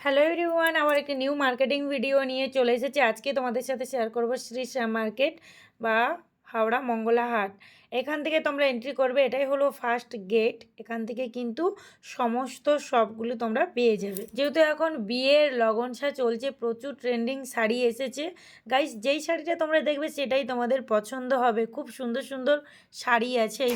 Hello everyone আমার একটি new marketing video নিয়ে চলে এসেছি। আজকে তোমাদের সাথে শেয়ার করব শ্রী শ্যাম মার্কেট বা হাওড়া মঙ্গলা হাট এখান থেকে তোমরা এন্ট্রি করবে, এটাই হলো ফার্স্ট গেট এখান থেকে কিন্তু সমস্ত সবগুলো তোমরা পেয়ে যাবে। যেহেতু এখন বিয়ের লগনসা চলছে, প্রচুর ট্রেন্ডিং শাড়ি এসেছে। গাইস যেই শাড়িটা তোমরা দেখবে, সেটাই তোমাদের পছন্দ হবে। খুব সুন্দর সুন্দর শাড়ি আছে এই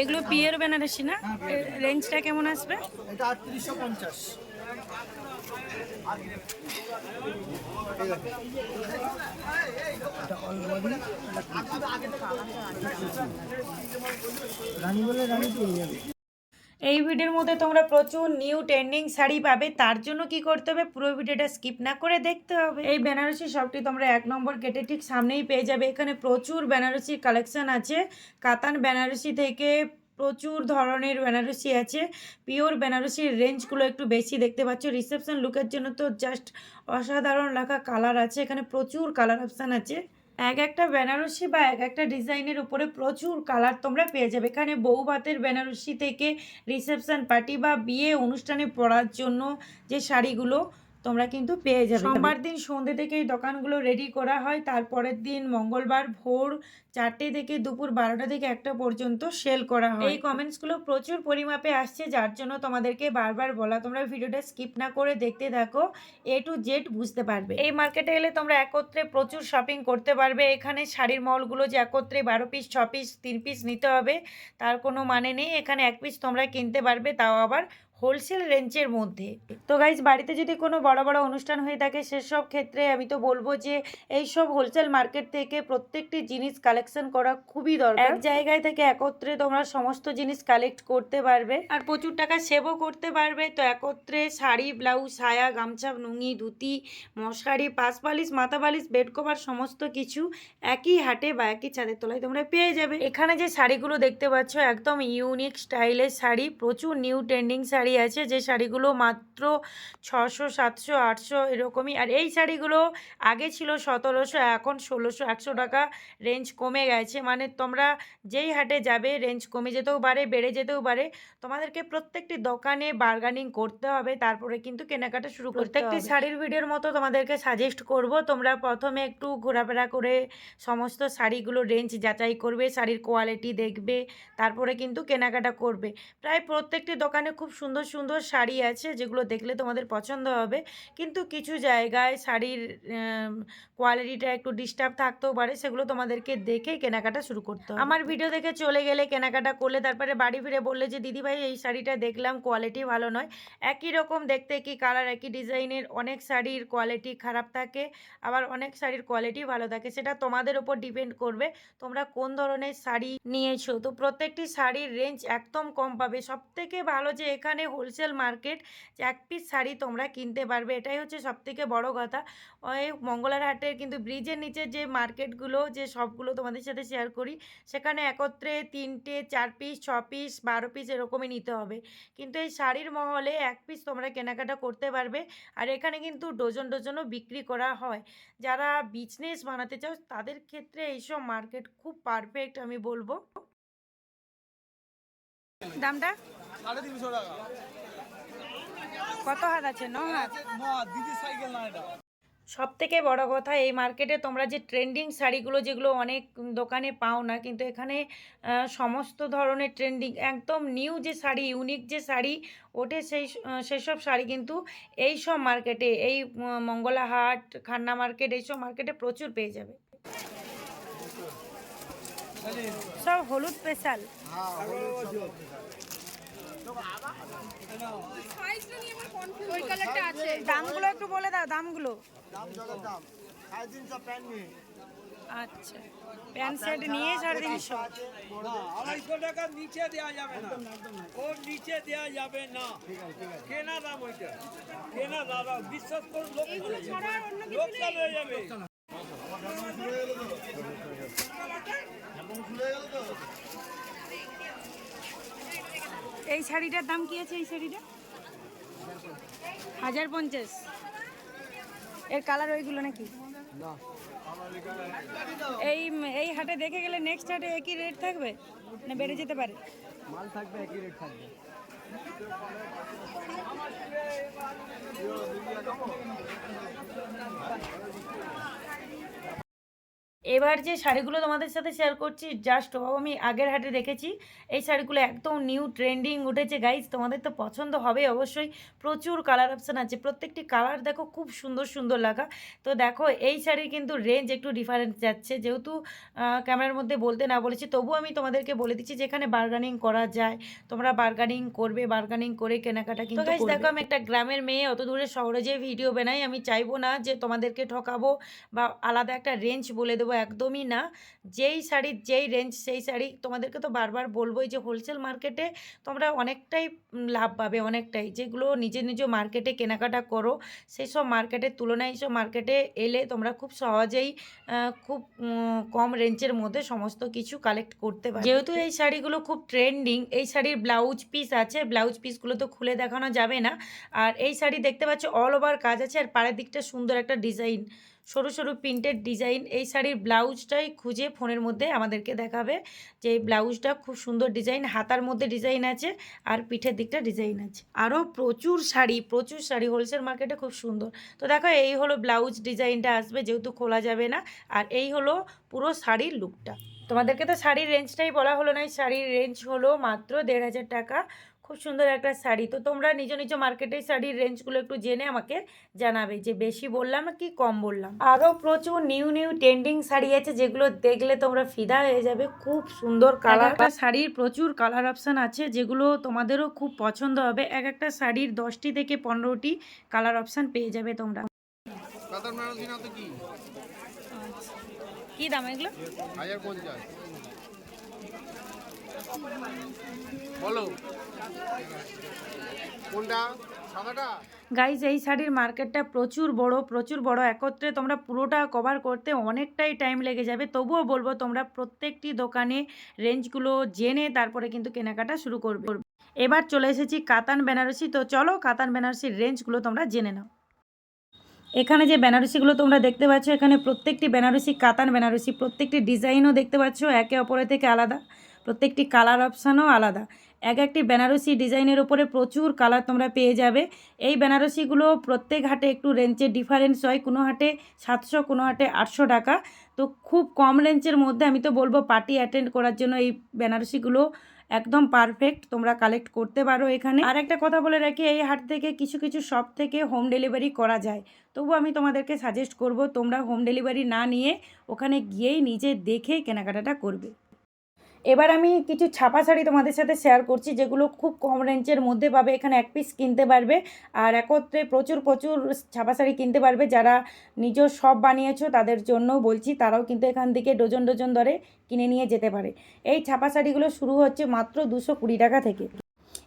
এগুলো পিয়ের বেনারসি না? রেঞ্জটা কেমন আসবে? এটা আটত্রিশশো পঞ্চাশ ঠিক আছে এটা অল বডি এই ভিডিওর মধ্যে তোমরা প্রচুর নিউ ট্রেন্ডিং শাড়ি পাবে, তার জন্য কি করতে হবে পুরো ভিডিওটা স্কিপ না করে দেখতে হবে। এই বেনারসি শপটি তোমরা এক নম্বর গেটে ঠিক সামনেই পেয়ে যাবে, এখানে প্রচুর বেনারসি কালেকশন আছে। কাতান বেনারসি থেকে প্রচুর ধরনের বেনারসি আছে। পিওর বেনারসির রেঞ্জগুলো একটু বেশি দেখতে পাচ্ছ। রিসেপশন লুকের জন্য তো জাস্ট অসাধারণ রাখা কালার আছে। এখানে প্রচুর কালার অপশান আছে। এক একটা বেনারসি বা এক একটা ডিজাইনের উপরে প্রচুর কালার তোমরা পেয়ে যাবে। এখানে বউ ভাতের বেনারসি থেকে রিসেপশন পার্টি বা বিয়ে অনুষ্ঠানে পরার জন্য যে শাড়িগুলো তোমরা কিন্তু পেয়ে যাবে সোমবার দিন সন্ধ্যে থেকে এই দোকানগুলো রেডি করা হয় তারপরের দিন মঙ্গলবার ভোর চারটে থেকে দুপুর বারোটা থেকে একটা পর্যন্ত সেল করা হয়। এই কমেন্টসগুলো প্রচুর পরিমাপে আসছে যার জন্য তোমাদেরকে বারবার বলা। তোমরা ভিডিওটা স্কিপ না করে দেখতে থাকো এ টু জেড বুঝতে পারবে। এই মার্কেটে এলে তোমরা একত্রে প্রচুর শপিং করতে পারবে। এখানে শাড়ির মলগুলো যে একত্রে বারো পিস ছ পিস তিন পিস নিতে হবে তার কোনো মানে নেই। এখানে এক পিস তোমরা কিনতে পারবে তাও আবার হোলসেল রেঞ্জের মধ্যে। তো গাইজ বাড়িতে যদি কোনো বড় বড় অনুষ্ঠান হয়ে থাকে, সেসব ক্ষেত্রে আমি তো বলব যে এই সব হোলসেল মার্কেট থেকে প্রত্যেকটি জিনিস কালেকশন করা খুবই দরকার। এক জায়গায় থেকে একত্রে তোমরা সমস্ত জিনিস কালেক্ট করতে পারবে। আর প্রচুর টাকা সেভও করতে পারবে। তো একত্রে শাড়ি ব্লাউজ সায়া, গামছা নুঙ্গি ধুতি, মশারি পাশ বালিশ মাথা বালিশ বেড কভার সমস্ত কিছু একই হাটে বা একই ছাদের তলায় তোমরা পেয়ে যাবে। এখানে যে শাড়িগুলো দেখতে পাচ্ছ, একদম ইউনিক স্টাইলের শাড়ি, প্রচুর নিউ ট্রেন্ডিং শাড়ি। আছে, যে শাড়িগুলো মাত্র ছশো, সাতশো, আটশো এরকমই। আর এই শাড়িগুলো আগে ছিল সতেরোশো, এখন ষোলোশো, একশো টাকা রেঞ্জ কমে গেছে। মানে তোমরা যেই হাটে যাবে রেঞ্জ কমে যেতেও পারে, বেড়ে যেতেও পারে। তোমাদেরকে প্রত্যেকটি দোকানে বার্গানিং করতে হবে, তারপরে কিন্তু কেনাকাটা শুরু করতে প্রত্যেকটি শাড়ির ভিডিওর মতো তোমাদেরকে সাজেস্ট করব। তোমরা প্রথমে একটু ঘোরাফেরা করে সমস্ত শাড়িগুলো রেঞ্জ যাচাই করবে, শাড়ির কোয়ালিটি দেখবে, তারপরে কিন্তু কেনাকাটা করবে। প্রায় প্রত্যেকটি দোকানে খুব সুন্দর সুন্দর সুন্দর শাড়ি আছে যেগুলো দেখলে তোমাদের পছন্দ হবে। কিন্তু কিছু জায়গায় শাড়ির কোয়ালিটিটা একটু ডিস্টার্ব থাকতেও পারে, সেগুলো তোমাদেরকে দেখে কেনাকাটা শুরু করতে আমার ভিডিও দেখে চলে গেলে কেনাকাটা করলে তারপরে বাড়ি ফিরে বললে যে দিদিভাই এই শাড়িটা দেখলাম কোয়ালিটি ভালো নয়। একই রকম দেখতে, একই কালার একই ডিজাইনের অনেক শাড়ির কোয়ালিটি খারাপ থাকে, আবার অনেক শাড়ির কোয়ালিটি ভালো থাকে। সেটা তোমাদের উপর ডিপেন্ড করবে, তোমরা কোন ধরনের শাড়ি নিয়েছো। তো প্রত্যেকটি শাড়ির রেঞ্জ একদম কম পাবে। সব থেকে ভালো যে, এখানে হোলসেল মার্কেট এক পিস শাড়ি তোমরা কিনতে পারবে, এটাই হচ্ছে সব থেকে বড় কথা। ওই মঙ্গলার হাটের কিন্তু ব্রিজের নিচে যে মার্কেটগুলো যে সবগুলো তোমাদের সাথে শেয়ার করি, সেখানে একত্রে তিনটে, চার পিস ছ পিস বারো পিস এরকমই নিতে হবে। কিন্তু এই শাড়ির মহলে এক পিস তোমরা কেনাকাটা করতে পারবে, আর এখানে কিন্তু ডজন ডজনও বিক্রি করা হয়। যারা বিজনেস বানাতে চাও, তাদের ক্ষেত্রে এইসব মার্কেট খুব পারফেক্ট আমি বলব। দামটা? সব থেকে বড় কথা, এই মার্কেটে তোমরা যে ট্রেন্ডিং শাড়িগুলো যেগুলো অনেক দোকানে পাও না, কিন্তু এখানে সমস্ত ধরনের ট্রেন্ডিং, একদম নিউ যে শাড়ি, ইউনিক যে শাড়ি, ওঠে সেই সেসব শাড়ি কিন্তু এই সব মার্কেটে, এই মঙ্গলাহাট, খান্না মার্কেট এইসব মার্কেটে প্রচুর পেয়ে যাবে। সব হলুদ স্পেশাল। দামগুলো একটু বলে দাও দামগুলো। আচ্ছা। প্যান্ট শার্ট নিয়ে সাড়ে তিনশো। আড়াইশো টাকার নিচে দেওয়া যাবে না। ওর নিচে দেওয়া যাবে না। কেনা দাম ওইটা। কেনা দাদা বিশ্বাস করুন লোক লোকসান হয়ে যাবে এই শাড়িটার দাম কি আছে এই শাড়িটা? হাজার পঞ্চাশ। এর কালার ওইগুলো নাকি? এই এই হাটে দেখে গেলে নেক্সট হাটে একই রেট থাকবে? না বেড়ে যেতে পারে? মাল থাকবে, একই রেট থাকবে। এবার যে শাড়িগুলো তোমাদের সাথে শেয়ার করছি জাস্ট ও আমি আগের হাটে দেখেছি এই শাড়িগুলো একদম নিউ ট্রেন্ডিং উঠেছে গাইজ তোমাদের তো পছন্দ হবে অবশ্যই প্রচুর কালার অপশান আছে প্রত্যেকটি কালার দেখো খুব সুন্দর সুন্দর লাগা তো দেখো এই শাড়ির কিন্তু রেঞ্জ একটু ডিফারেন্স যাচ্ছে যেহেতু ক্যামেরার মধ্যে বলতে না বলেছি তবুও আমি তোমাদেরকে বলে দিচ্ছি যেখানে বার্গানিং করা যায় তোমরা বার্গানিং করবে বার্গানিং করে কেনাকাটা কিন্তু guys, দেখো আমি একটা গ্রামের মেয়ে অত দূরে শহরে যে ভিডিও বানাই আমি চাইব না যে তোমাদেরকে ঠকাবো বা আলাদা একটা রেঞ্জ বলে দেবো একদমই না। যেই শাড়ির যেই রেঞ্জ সেই শাড়ি তোমাদেরকে তো বারবার বলবোই যে হোলসেল মার্কেটে তোমরা অনেকটাই লাভ পাবে অনেকটাই। যেগুলো নিজে নিজ মার্কেটে কেনাকাটা করো সেই সব মার্কেটের তুলনায় সব মার্কেটে এলে তোমরা খুব সহজেই খুব কম রেঞ্জের মধ্যে সমস্ত কিছু কালেক্ট করতে পারো যেহেতু এই শাড়িগুলো খুব ট্রেন্ডিং এই শাড়ির ব্লাউজ পিস আছে ব্লাউজ পিসগুলো তো খুলে দেখানো যাবে না। আর এই শাড়ি দেখতে পাচ্ছ অল ওভার কাজ আছে আর পাড়ের দিকটা সুন্দর একটা ডিজাইন সরু সরু প্রিন্টেড ডিজাইন। এই শাড়ির ব্লাউজটাই খুঁজে ফোনের মধ্যে আমাদেরকে দেখাবে যে এই ব্লাউজটা খুব সুন্দর ডিজাইন, হাতার মধ্যে ডিজাইন আছে আর পিঠের দিকটা ডিজাইন আছে। আরও প্রচুর শাড়ি প্রচুর শাড়ি হোলসেল মার্কেটে খুব সুন্দর। তো দেখো, এই হলো ব্লাউজ ডিজাইনটা আসবে, যেহেতু খোলা যাবে না। আর এই হলো পুরো শাড়ির লুকটা। তোমাদেরকে তো শাড়ির রেঞ্জটাই বলা হলো না, এই শাড়ির রেঞ্জ হলো মাত্র দেড় হাজার টাকা। খুব সুন্দর একটা শাড়ি। তো তোমরা নিজ নিজ মার্কেটে শাড়ির রেঞ্জগুলো একটু জেনে আমাকে জানাবে যে বেশি বললাম কি কম বললাম। আরও প্রচুর নিউ নিউ ট্রেন্ডিং শাড়ি আছে যেগুলো দেখলে তোমরা ফিদা হয়ে যাবে। খুব সুন্দর কালার একটা শাড়ির প্রচুর কালার অপশান আছে যেগুলো তোমাদেরও খুব পছন্দ হবে। এক একটা শাড়ির দশটি থেকে পনেরোটি কালার অপশান পেয়ে যাবে তোমরা। কি? কি দাম এগুলো? হাজার পঞ্চাশ। গাইজ এই শাড়ির মার্কেটটা প্রচুর বড় প্রচুর বড়। একত্রে তোমরা পুরোটা কভার করতে অনেকটাই টাইম লেগে যাবে। তবুও বলব, তোমরা প্রত্যেকটি দোকানে রেঞ্জগুলো জেনে তারপরে কিন্তু কেনাকাটা শুরু করবে। এবার চলে এসেছি কাতান বেনারসি। তো চলো কাতান বেনারসির রেঞ্জগুলো তোমরা জেনে নাও। এখানে যে বেনারসিগুলো তোমরা দেখতে পাচ্ছ, এখানে প্রত্যেকটি বেনারসি, কাতান বেনারসি, প্রত্যেকটি ডিজাইনও দেখতে পাচ্ছ। একে অপরের থেকে আলাদা। প্রত্যেকটি কালার অপশানও আলাদা। এক একটি বেনারসি ডিজাইনের উপরে প্রচুর কালার তোমরা পেয়ে যাবে। এই বেনারসিগুলো প্রত্যেক হাটে একটু রেঞ্জের ডিফারেন্স হয়। কোনো হাটে সাতশো, কোনো হাটে আটশো টাকা। তো খুব কম রেঞ্জের মধ্যে আমি তো বলব পার্টি অ্যাটেন্ড করার জন্য এই বেনারসিগুলো একদম পারফেক্ট তোমরা কালেক্ট করতে পারো এখানে। আর একটা কথা বলে রাখি, এই হাট থেকে কিছু কিছু শপ থেকে হোম ডেলিভারি করা যায়। তবু আমি তোমাদেরকে সাজেস্ট করব, তোমরা হোম ডেলিভারি না নিয়ে ওখানে গিয়েই নিজে দেখে কেনাকাটাটা করবে। এবার আমি কিছু ছাপা শাড়ি তোমাদের সাথে শেয়ার করছি, যেগুলো খুব কম রেঞ্জের মধ্যে পাবে, এখানে এক পিস কিনতে পারবে। আর একত্রে প্রচুর প্রচুর ছাপা শাড়ি কিনতে পারবে, যারা নিজের সব বানিয়েছো তাদের জন্য বলছি, তারাও কিন্তু এখান থেকে ডজন ডজন দরে কিনে নিয়ে যেতে পারে। এই ছাপা শাড়িগুলো শুরু হচ্ছে মাত্র দুশো কুড়ি টাকা থেকে।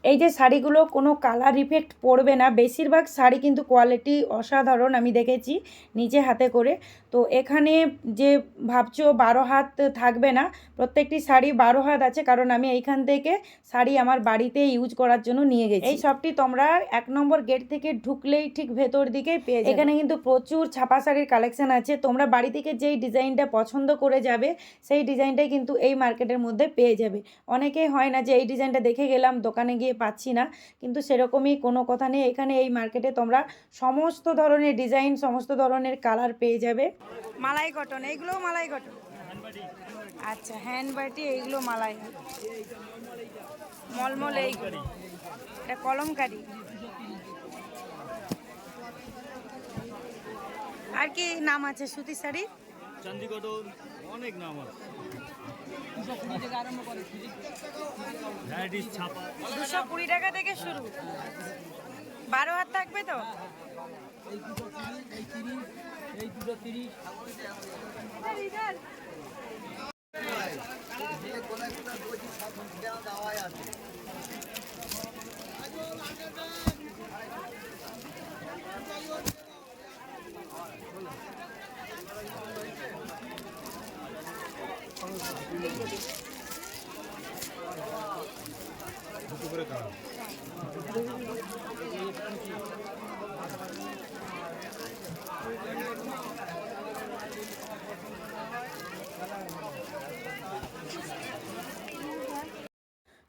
এই যে শাড়িগুলো কোনো কালার ইফেক্ট পড়বে না বেশিরভাগ শাড়ি কিন্তু কোয়ালিটি অসাধারণ আমি দেখেছি নিজে হাতে করে। তো এখানে যে ভাবছ বারো হাত থাকবে না প্রত্যেকটি শাড়ি বারো হাত আছে কারণ আমি এইখান থেকে শাড়ি আমার বাড়িতে ইউজ করার জন্য নিয়ে গেছি। এই সবটি তোমরা এক নম্বর গেট থেকে ঢুকলেই ঠিক ভেতর দিকেই পেয়ে এখানে কিন্তু প্রচুর ছাপা শাড়ির কালেকশন আছে তোমরা বাড়ি থেকে যেই ডিজাইনটা পছন্দ করে যাবে সেই ডিজাইনটাই কিন্তু এই মার্কেটের মধ্যে পেয়ে যাবে। অনেকেই হয় না যে এই ডিজাইনটা দেখে গেলাম দোকানে গিয়ে পাচ্ছি না। কিন্তু সেরকমই কোনো কথা নেই। এখানে এই মার্কেটে তোমরা সমস্ত ধরনের ডিজাইন সমস্ত ধরনের কালার পেয়ে যাবে। মালাই কটন এইগুলোও মালাই কটন? আচ্ছা হ্যান্ড বাটি এইগুলো মালাই। মলমল এইগুলো এটা কলমকারি। আর কি নাম আছে সুতি শাড়ি অনেক নাম আছে। দুশো কুড়ি টাকা থেকে শুরু। বারো হাত থাকবে তো? এই দুটো তিরিশ এই দুটো তিরিশ Thank you.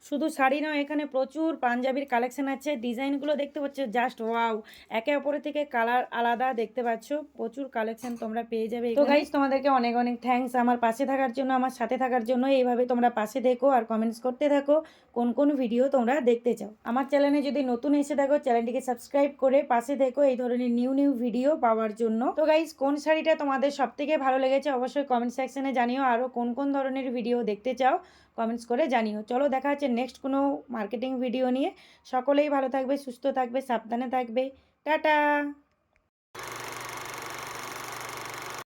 শুধু শাড়ি নয়, এখানে প্রচুর পাঞ্জাবির কালেকশন আছে। ডিজাইনগুলো দেখতে পাচ্ছ জাস্ট ওয়াও একে অপরের থেকে কালার আলাদা দেখতে পাচ্ছ। প্রচুর কালেকশন তোমরা পেয়ে যাবে। তো গাইজ তোমাদেরকে অনেক অনেক থ্যাঙ্কস আমার পাশে থাকার জন্য, আমার সাথে থাকার জন্য। এইভাবে তোমরা পাশে দেখো আর কমেন্টস করতে থাকো। কোন কোন ভিডিও তোমরা দেখতে চাও। আমার চ্যানেলে যদি নতুন এসে থাকো চ্যানেলটিকে সাবস্ক্রাইব করে পাশে দেখো এই ধরনের নিউ নিউ ভিডিও পাওয়ার জন্য। তো গাইজ কোন শাড়িটা তোমাদের সব থেকে ভালো লেগেছে অবশ্যই কমেন্ট সেকশনে জানিও। আরও কোন কোন ধরনের ভিডিও দেখতে চাও। কমেন্টস করে জানিও। চলো দেখা হচ্ছে নেক্সট কোনো মার্কেটিং ভিডিও নিয়ে। সকলেই ভালো থাকবে, সুস্থ থাকবে, সাবধানে থাকবে। টাটা!